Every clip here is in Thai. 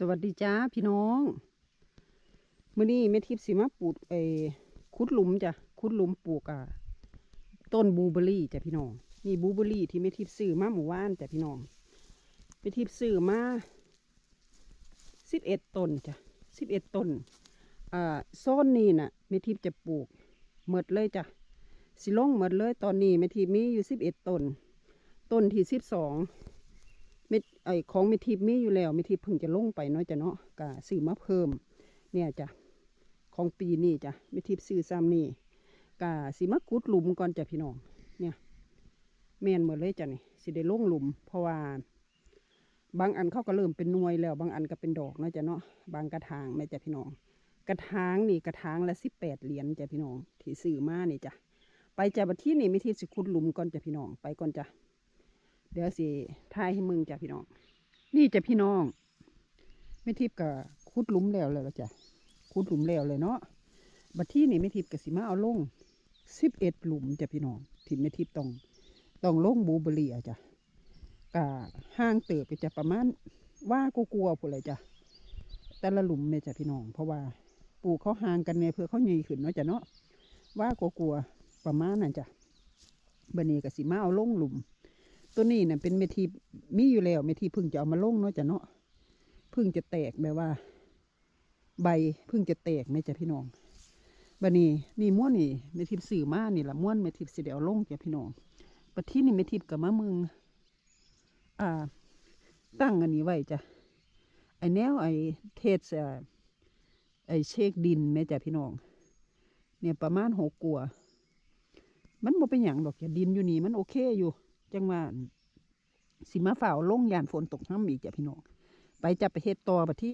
สวัสดีจ้าพี่น้องมื้อนี้แม่ทิพย์สิมาปลูกไอ้ขุดหลุมจ้ะขุดหลุมปลูกอะต้นบูเบอรี่จ้ะพี่น้องนี่บูเบอรี่ที่แม่ทิพย์ซื้อมาหมู่บ้านจ้ะพี่น้องแม่ทิพย์ซื้อมาสิบเอ็ดต้นจ้ะสิบเอ็ดต้นอ่าโซนนี้น่ะแม่ทิพย์จะปลูกหมดเลยจ้ะสิลงหมดเลยตอนนี้แม่ทิพย์มีอยู่สิบเอ็ดต้นต้นที่สิบสอง เม็ดไอของเมทิพมีอยู่แล้วเมทิพเพิ่งจะลงไปเนาะจ้ะเนาะกะซื้อมาเพิ่ม เนี่ยจ้ะของปีนี้จ้ะเมทิพซื้อซ้ำนี่กะสิมากุดหลุมก่อนจ้ะพี่น้อง เนี่ยแม่นหมดเลยจ้ะนี่สิได้ลงหลุม เพราะว่า บางอันเขาก็เริ่มเป็นนวยแล้ว บางอันก็เป็นดอกเนาะจ้ะเนาะบางกระถางแม่จ้ะพี่น้อง กระถางนี่กระถางละสิบแปดเหรียญจ้ะพี่น้องที่ซื้อมานี่จ้ะไปจ้ะบัดที่นี่เมทิพสิขุดหลุมก่อนจ้ะพี่น้องไปก่อนจ้ะ ดี๋ยวสิทายให้มึงจ้ะพี่น้อง นี่จ้ะพี่น้อง ไม่ทิพย์กับคุดหลุมแล้วเลยละจ้ะคุดหลุมแล้วเลยเนาะบัดที่นี่ไม่ทิพย์กับสิมาเอาลงสิบเอ็ดหลุมจ้ะพี่น้องที่ไม่ทิพย์ต้องต้องลงบูเบอร์รี่อะจ้ะกะห้างเติบไปจะประมาณว่ากูกลัวๆพูดเลยจ้ะแต่ละหลุมเนี่ยจ้ะพี่น้อง เพราะว่าปลูกเขาห่างกันเนี่ยเพื่อเขาใหญ่ขึ้นเนาะจ้ะเนาะว่ากูกลัวๆประมาณนั้นจ้ะบันนี้กับสิมาเอาลงหลุม ตัวนี้เนี่ยเป็นเมทีมีอยู่แล้วเมทีพึ่งจะเอามาลงเนาะจ้ะเนาะพึ่งจะแตกแบบว่า ใบพึ่งจะแตกไหมจ้ะพี่น้องบันนี้นี่ม้วนนี่เมทิพสื่อมานี่ละม้วนเมทิพสิเดียวลงจ้ะพี่น้องปัที่นี่เมทิพกับมะมึงอ่า ตั้งอันนี้ไว้จ้ะไอแนวไอเทศไอเชคดินแม่จ้ะพี่น้อง เนี่ยประมาณหกกัว มันบ่เป็นอย่างดอกจ้ะดินอยู่นี่มันโอเคอยู่ จังว่าสิมาฝ่าวลงยานฝนตกน้ำอีกจ้ะพี่น้องไปจับไปเฮ็ดต่อบัดที่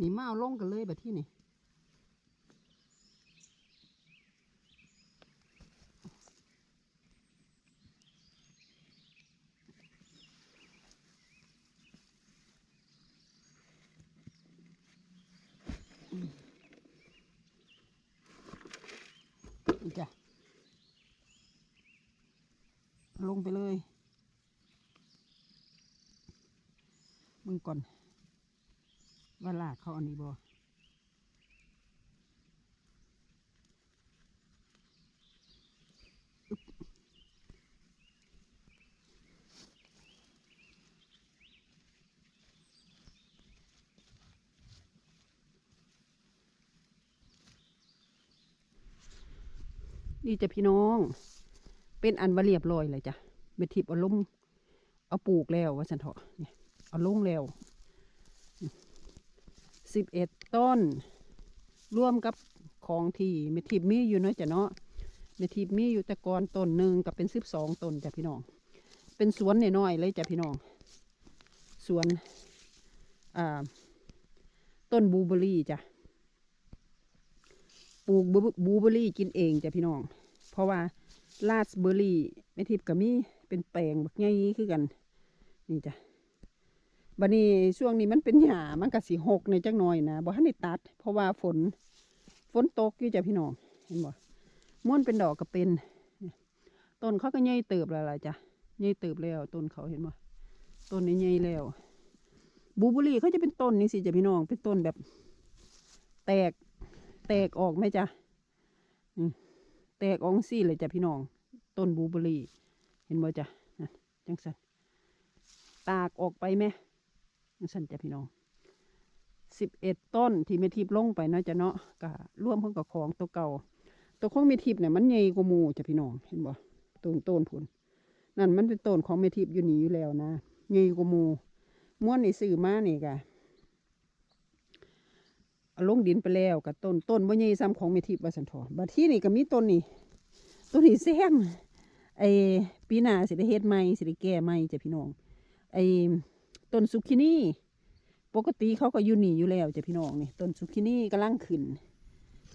นี่มาเอาลงกันเลยแบัดที่นี่จ้ะลงไปเลย มึงก่อนากเขาอันนี้บ่นี่จะพี่น้อง เป็นอันว่าเรียบร้อยเลยจ้ะเบ็ดทิพย์เอาลงเอาปลูกแล้วว่าสันเถาะเนี่ยเอาลงแล้ว สิบเอ็ดต้น ร่วมกับของที่เมทิพมีอยู่เนาะจ้ะเนาะเมทิพมีอยู่แต่ก่อนต้นหนึ่งกับเป็นสิบสองต้นจ้ะพี่น้อง เป็นสวนน้อยๆเลยจ้ะพี่น้อง สวนอ่าต้นบลูเบอร์รี่จ้ะปลูกบลูเบอร์รี่กินเองจ้ะพี่น้อง เพราะว่าลาสเบอร์รี่แม่ทิพย์ก็มีเป็นแปลงแบักใหญ่คือกัน นี่จ้ะ บัดนี้ช่วงนี้มันเป็นหญ้ามันก็สิหกในจักหน่อยนะบ่ทันได้ตัด เพราะว่าฝนฝนตกอยู่จ้ะพี่น้องเห็นบ่ม่วนเป็นดอกก็เป็นต้นเขาก็ใหญ่เติบแล้วล่ะจ้ะใหญ่เติบแล้ว ต้นเขาเห็นบ่ต้นนี้ใหญ่แล้ว บูบอร์รี่เขาจะเป็นต้นนี่สิจ้ะพี่น้องเป็นต้นแบบ แตก แตกออกไหมจ๊ะแตกออกซี่เลยจ้ะพี่น้อง ต้นบูเบอรี่ เห็นบ่จ้ะจังสันตากออกไปไหม สันจ้ะพี่น้องสิบเอ็ดต้นที่เมทิพย์ลงไปเนาะจ้ะเนาะก็ร่วมเพิ่งกับของตัวเก่า ตัวของเมทิพย์เนี่ยมันใหญ่กว่ามูจ้ะพี่น้องเห็นบ่ต้นต้นผลนั่นมันเป็นต้นของเมทิพย์อยู่นี่อยู่แล้วนะใหญ่กว่ามูม้วนในสื่อมานี่กะลงดินไปแล้วกับต้นต้นบ่ใหญ่ซ้ำของเมทิพย์ว่าสันทอบัดที่นี่ก็มีต้นนี่ต้นนี่แซมไอ้ปีหน้าสิได้เฮ็ดใหม่สิได้แก้ใหม่จ้ะพี่น้องไอ้ ต้นซุกินี่ ปกติเขาก็อยู่นี่อยู่แล้วจ้ะพี่น้องนี่ต้นซุกินี่กำลังขึ้น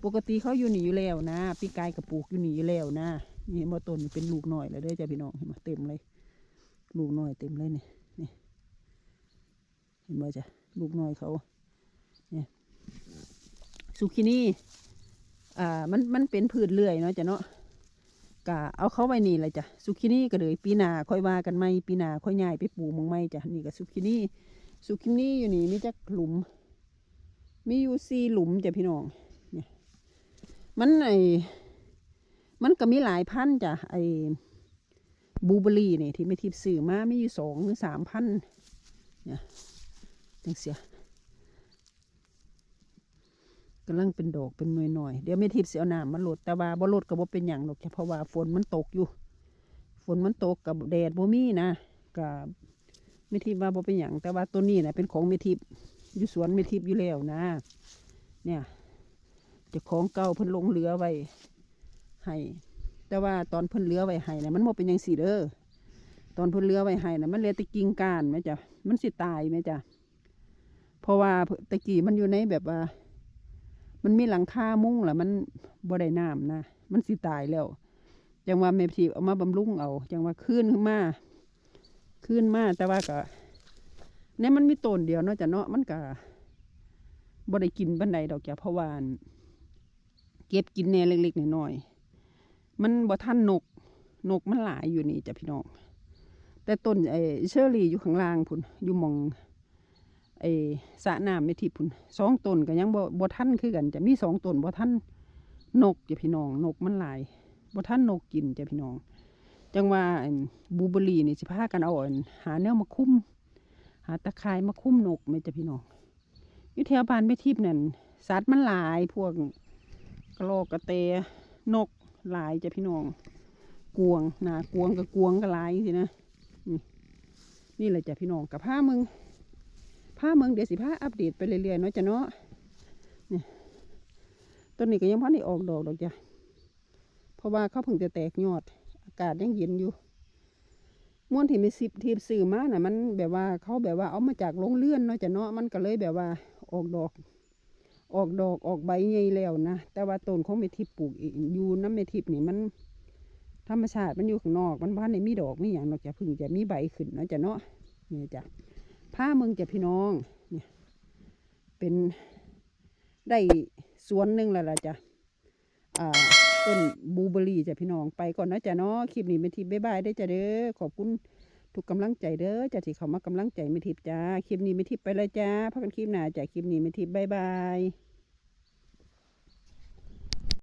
ปกติเขาอยู่นี่อยู่แล้วนะปีกายกระปูกอยู่นี่อยู่แล้วนะนี่เห็นบ่ต้นนี่เป็นลูกหน่อยแล้วเด้อจ้ะพี่น้องเห็นบ่เต็มเลย ลูกหน่อยเต็มเลยนี่นี่เห็นบ่จ้ะลูกหน่อยเขาซูกินี่อ่ามันมันเป็นพืชเลื่อยเนาะจ้ะเนาะ กะเอาเข้าไว้นี่เลยจ้ะซูกินี่ก็เลยปีนาค่อยว่ากันไหมปีนาค่อยย้ายไปปลูกมองไม่จ้ะนี่ก็ซูกินี่ซูกินี่อยู่นี่มีจักหลุม มีอยู่สี่หลุมจ้ะพี่น้องเนี่ยมันไอมันก็มีหลายพันจ้ะไอบูเบอรี่นี่ที่ไม่ทิพย์สื่อมามีอยู่สองหรือสามพันเนี่ยจังเสีย กำลังเป็นดอกเป็นหน่วยหน่อยเดี๋ยวไม่ทิพย์เสียน้ำมาลดแต่ว่าบ่ลดก็บ่เป็นอย่างหรอกจ้ะเพราะว่าฝนมันตกอยู่ ฝนมันตกกับแดดบ่มีนะกับไม่ทิพย์ว่าบ่เป็นอย่างแต่ว่าตัวนี้นะเป็นของไม่ทิพย์อยู่สวนไม่ทิพย์อยู่แล้วนะ เนี่ยจะของเก่าเพิ่นลงเรือไว้ให้แต่ว่าตอนเพิ่นเรือไว้ให้นะมันบ่เป็นอย่างสีเด้อตอนเพิ่นเรือไว้ให้นะมันเลือต่กิ่งก้านไหมจ้ะมันสิตายไหมจ้ะเพราะว่าตะกี้มันอยู่ในแบบว่า มันมีหลังคามุ้งแหละมันบ่ได้น้ำนะ มันสิตายแล้ว จังว่าแม่ทีเอามาบำรุงเอา จังว่าขึ้นขึ้นมา ขึ้นมาแต่ว่าก็เนี่ยมันมีต้นเดียวเนาะจ้ะเนาะมันก็บ่ได้กินบันไดดอกจ้ะเพราะว่านเก็บกินแน่เล็กๆน้อยๆมันบ่ทันนก นกมันหลายอยู่นี่จ้ะพี่น้อง แต่ต้นไอ้เชอรี่อยู่ข้างล่างพุ่นอยู่มอง ไอ้สระน้ำไม่ทิพย์พุ่นสองตนก็ยังบ่บ่ทันคือกัน จะมีสองตนบ่ทันนกจะพี่น้อง นกมันหลายบ่ทันนกกินจะพี่น้อง จังว่าบูเบอรี่นี่สิพากันเอาอันหาแนวมาคุ้มหาตะข่ายมาคุ้มนกแม่จะพี่น้องอยู่แถวบ้านไม่ทิพย์นั่นสัตว์มันหลายพวกกระโลกกระเตนกหลายจะพี่น้องกวงนากวงกับกวงก็หลายสินะนี่นี่แหละจ้ะพี่น้องกับผ้ามึง ผ้าเมืองเดี๋ยวสิผ้าอัปเดตไปเรื่อยๆเนาะจ้ะเนาะเนี่ยต้นนี้ก็ยังพอได้ออกดอกดอกจ้ะเพราะว่าเขาเพิ่งจะแตกยอด อากาศยังเย็นอยู่ม้วนที่มีสิบทีสื่อมาน่ะ มันแบบว่าเขาแบบว่าเอามาจากโรงเลื่อนเนาะจ้ะเนาะมันก็เลยแบบว่าออกดอก ออกดอกออกใบใหญ่แล้วนะแต่ว่าต้นของเมทิพปลูกออยู่น้ำเมทิพนี่มันธรรมชาติมันอยู่ข้างนอก มันบ้านในมีดอกมีอย่างนอกจากเพิ่งจะมีใบขึ้นเนาะจ้ะเนาะนี่จ้ะ ผ้าเมืองจะพี่น้องเนี่ยเป็นได้สวนหนึ่งแล้วล่ะจ้ะอ่าต้นบูเบอรี่จ้ะพี่น้องไปก่อนนะจ้ะเนาะคลิปนี้ไม่ทิพย์บ๊ายบายได้จ้ะเด้อขอบคุณทุกกำลังใจเด้อจ้ะที่เขามากำลังใจไม่ทิพย์จ้าคลิปนี้ไม่ทิพย์ไปเลยจ้าพักกันคลิปหน้าจ้ะคลิปนี้ไม่ทิพย์บ๊ายบาย